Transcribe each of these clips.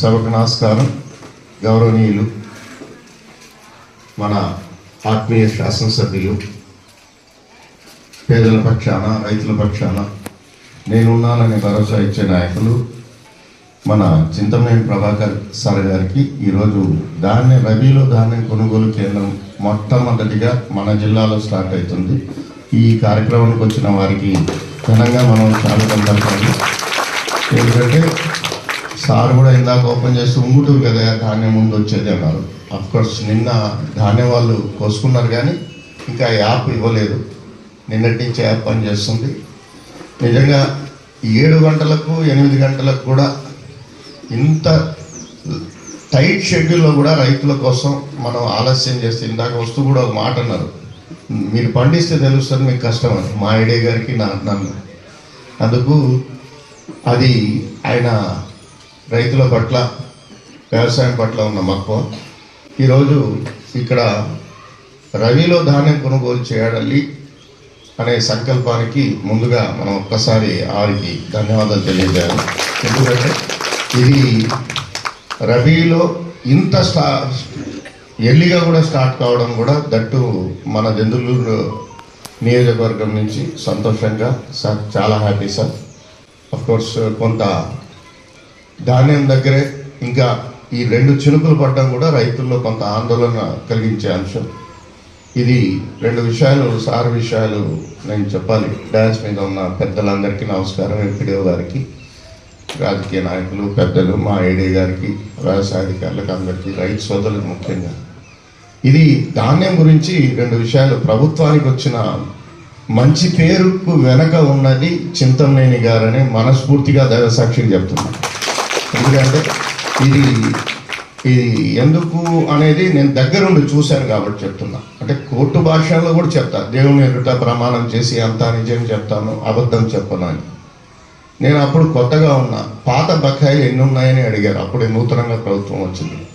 సభకు నమస్కారం. గౌరవనీయులు మన ఆత్మీయ శాసనసభ్యులు పేదల పక్షాన రైతుల పక్షాన నేనున్నాననే భరోసా ఇచ్చే నాయకులు మన చింతమనేని ప్రభాకర్ సార్ గారికి ఈరోజు ధాన్యం రబీలో ధాన్యం కొనుగోలు కేంద్రం మొట్టమొదటిగా మన జిల్లాలో స్టార్ట్ అవుతుంది. ఈ కార్యక్రమానికి వచ్చిన వారికి ఘనంగా మనం స్వాగతం పలకాలి ఎందుకంటే సార్ కూడా ఇందాక ఓపెన్ చేస్తూ ఉంగుటూరు కదా ధాన్యం ముందు వచ్చేది అన్నారు. అఫ్కోర్స్ నిన్న ధాన్యం వాళ్ళు కోసుకున్నారు కానీ ఇంకా యాప్ ఇవ్వలేదు. నిన్నటి నుంచి యాప్ పని చేస్తుంది. నిజంగా ఏడు గంటలకు ఎనిమిది గంటలకు కూడా ఇంత టైట్ షెడ్యూల్లో కూడా రైతుల కోసం మనం ఆలస్యం చేస్తే ఇందాక వస్తూ కూడా ఒక మాట అన్నారు. మీరు పండిస్తే తెలుస్తుంది మీకు కష్టం అని. మా ఐడే గారికి నా నన్ను. అందుకు అది ఆయన రైతుల పట్ల వ్యవసాయం పట్ల ఉన్న మక్కువ. ఈరోజు ఇక్కడ రవిలో ధాన్యం కొనుగోలు చేయాలి. అనే సంకల్పానికి ముందుగా మనం ఒక్కసారి వారికి ధన్యవాదాలు తెలియజేయాలి. ఎందుకంటే ఇది రబీలో ఇంత స్టా ఎర్లీగా కూడా స్టార్ట్ కావడం కూడా దట్టు మన దెందులూరు నియోజకవర్గం నుంచి సంతోషంగా సార్ చాలా హ్యాపీ సార్. అఫ్ కోర్స్ కొంత ధాన్యం దగ్గరే ఇంకా ఈ రెండు చినుకులు పడ్డం కూడా రైతుల్లో కొంత ఆందోళన కలిగించే అంశం. ఇది రెండు విషయాలు సార్ విషయాలు నేను చెప్పాలి. డ్యాన్స్ మీద ఉన్న పెద్దలందరికీ నమస్కారం ఎంపీడీఓ గారికి రాజకీయ నాయకులు పెద్దలు మా ఐడి గారికి వ్యవసాయ అధికారులకు అందరికీ రైతు సోదరులకు ముఖ్యంగా. ఇది ధాన్యం గురించి రెండు విషయాలు. ప్రభుత్వానికి వచ్చిన మంచి పేరుకు వెనక ఉన్నది చింతమనేని గారని మనస్ఫూర్తిగా దైవసాక్షికి చెప్తున్నాను ఎందుకంటే ఇది ఇది ఎందుకు అనేది నేను దగ్గరుండి చూశాను కాబట్టి చెప్తున్నా. అంటే కోర్టు భాషలో కూడా చెప్తా దేవుని ఎదుట ప్రమాణం చేసి అంతా నిజం చెప్తాను అబద్ధం చెప్పను అని. నేను అప్పుడు కొత్తగా ఉన్నా. పాత బకాయిలు ఎన్ని ఉన్నాయని అడిగారు. అప్పుడే నూతనంగా ప్రభుత్వం వచ్చింది.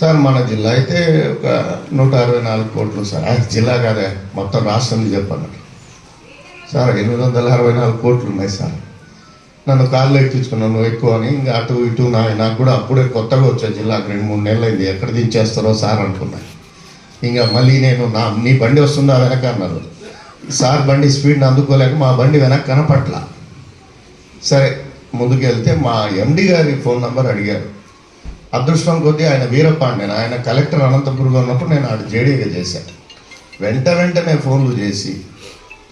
సార్ మన జిల్లా అయితే ఒక నూట అరవై నాలుగు కోట్లు సార్. ఆ జిల్లా కాదే మొత్తం రాష్ట్రం చెప్పాను సార్ ఎనిమిది వందల అరవై నాలుగు కోట్లు ఉన్నాయి సార్. నన్ను కాళ్ళు ఎక్కించుకున్నాను నువ్వు ఎక్కువ అని ఇంకా అటు ఇటు నా నాకు కూడా అప్పుడే కొత్తగా వచ్చా జిల్లాకు రెండు మూడు నెలలు అయింది ఎక్కడ దించేస్తారో సార్ అనుకున్నా. ఇంకా మళ్ళీ నేను నా నీ బండి వస్తుందా వెనక అన్నారు. సార్ బండి స్పీడ్ని అందుకోలేక మా బండి వెనక కనపట్ల. సరే ముందుకు వెళ్తే మా ఎండి గారి ఫోన్ నంబర్ అడిగారు. అదృష్టం కొద్దీ ఆయన వీరపాండ్యన్ ఆయన కలెక్టర్ అనంతపురంలో ఉన్నప్పుడు నేను ఆడు జేడీగా చేశాను వెంట వెంటనే ఫోన్లు చేసి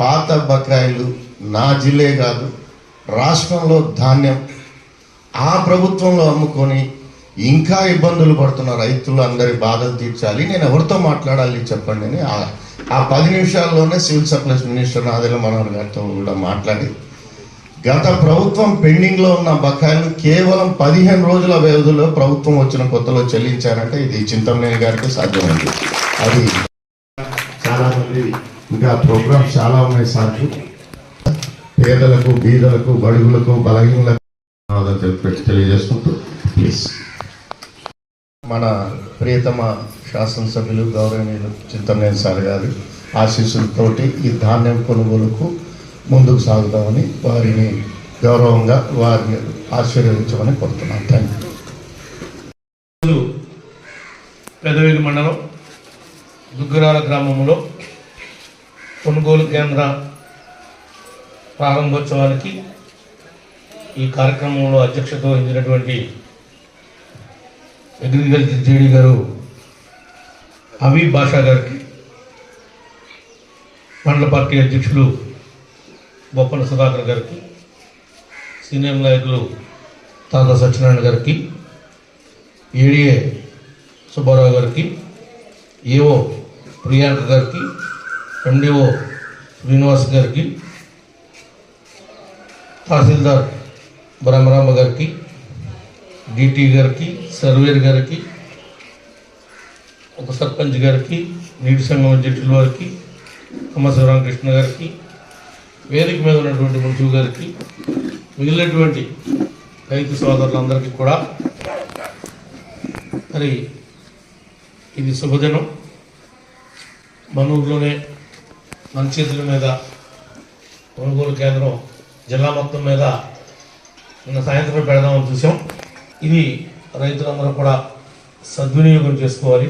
పాత బకాయిలు నా జిల్లే కాదు రాష్ట్రంలో ధాన్యం ఆ ప్రభుత్వంలో అమ్ముకొని ఇంకా ఇబ్బందులు పడుతున్న రైతులు అందరి బాధలు తీర్చాలి. నేను ఎవరితో మాట్లాడాలి చెప్పండి అని ఆ- పది నిమిషాల్లోనే సివిల్ సప్లైస్ మినిస్టర్ ఆదిల మనోహర్ గారితో కూడా మాట్లాడి గత ప్రభుత్వం పెండింగ్లో ఉన్న బకాయిలు కేవలం పదిహేను రోజుల వ్యవధిలో ప్రభుత్వం వచ్చిన కొత్తలో చెల్లించారంటే ఇది చింతమనేని గారికి సాధ్యమైంది. అది చాలామంది ఇంకా ప్రోగ్రామ్స్ చాలా ఉన్నాయి సార్. పేదలకు బీదలకు బడుగులకు బలహీనలకు తెలిపి తెలియజేసుకుంటూ ప్లీజ్. మన ప్రియతమ శాసనసభ్యులు గౌరవనీయులు చింతమనేని సార్ గారి ఆశీస్సులతోటి ఈ ధాన్యం కొనుగోలుకు ముందుకు సాగుదామని వారిని గౌరవంగా వారిని ఆశీర్వదించమని కోరుతున్నాను థ్యాంక్ యూ. పెదవేలి మండలం దుగ్గరాల గ్రామంలో కొనుగోలు కేంద్ర ప్రారంభోత్సవానికి ఈ కార్యక్రమంలో అధ్యక్షత వహించినటువంటి అగ్రికల్చర్ జేడీ గారు అవి బాషా గారికి మండల పార్టీ అధ్యక్షులు బొప్పల సుధాకర్ గారికి సీనియర్ నాయకులు తాత సత్యనారాయణ గారికి ఏడిఏ సుబ్బారావు గారికి ఏఓ ప్రియాంక గారికి ఎండిఓ శ్రీనివాస్ గారికి తహసీల్దార్ బ్రహ్మరామ గారికి డిటి గారికి సర్వేర్ గారికి ఉప సర్పంచ్ గారికి నీటి సంఘం అధ్యక్షుల వారికి అమ్మ కృష్ణ గారికి వేదిక మీద ఉన్నటువంటి మంచు గారికి మిగిలినటువంటి రైతు సోదరులందరికీ కూడా మరి ఇది శుభదినం. మన ఊర్లోనే మన చేతుల మీద కొనుగోలు కేంద్రం జిల్లా మొత్తం మీద నిన్న సాయంత్రం పెడదామని చూసాం. ఇది రైతులందరూ కూడా సద్వినియోగం చేసుకోవాలి.